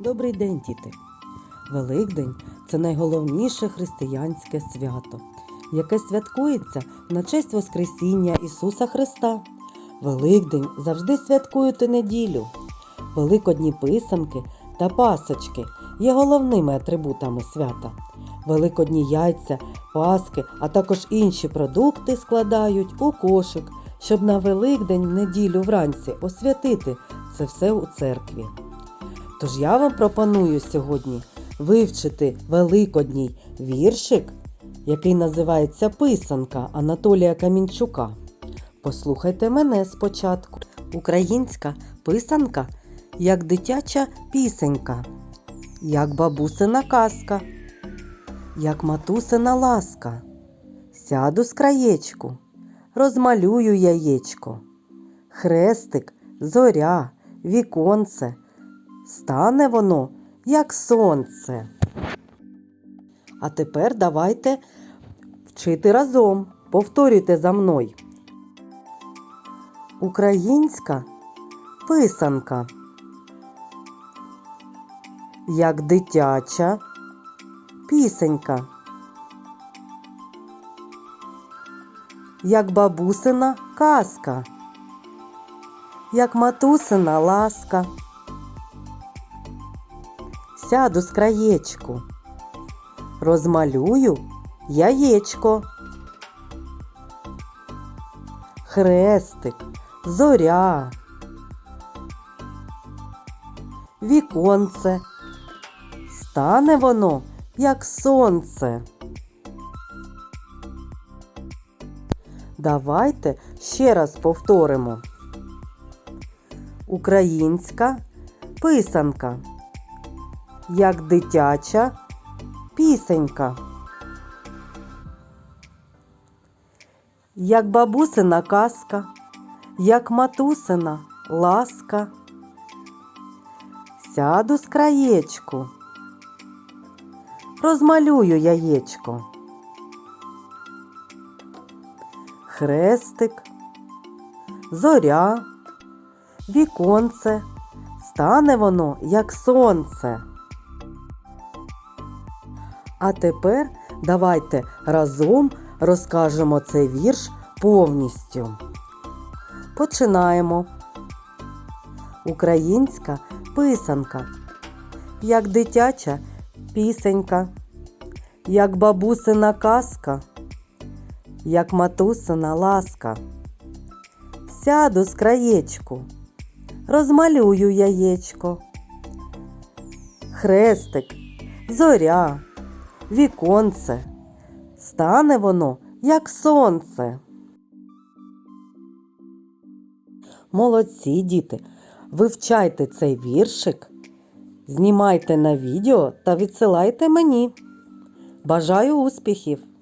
Добрий день, діти! Великдень це найголовніше християнське свято, яке святкується на честь Воскресіння Ісуса Христа. Великдень завжди святкують неділю. Великодні писанки та пасочки є головними атрибутами свята. Великодні яйця, паски, а також інші продукти складають у кошик, щоб на Великдень в неділю вранці освятити це все у церкві. Тож я вам пропоную сьогодні вивчити великодній віршик, який називається Писанка Анатолія Камінчука. Послухайте мене спочатку. Українська писанка як дитяча пісенька, як бабусина казка, як матусина ласка. Сяду з краєчку, розмалюю яєчко, хрестик, зоря, віконце. Стане воно, як сонце. А тепер давайте вчити разом. Повторюйте за мною. Українська писанка. Як дитяча пісенька. Як бабусина казка. Як матусина ласка сяду з краєчку, розмалюю яєчко, хрестик, зоря, віконце, стане воно, як сонце. Давайте ще раз повторимо. Українська писанка як дитяча пісенька. Як бабусина казка, як матусина ласка. Сяду з краєчку, розмалюю яєчко. Хрестик, зоря, віконце, стане воно, як сонце. А тепер давайте разом розкажемо цей вірш повністю. Починаємо. Українська писанка, як дитяча пісенька, як бабусина казка, як матусина ласка. Сяду з краєчку, розмалюю яєчко, хрестик, зоря віконце. Стане воно, як сонце. Молодці, діти, вивчайте цей віршик, знімайте на відео та відсилайте мені. Бажаю успіхів!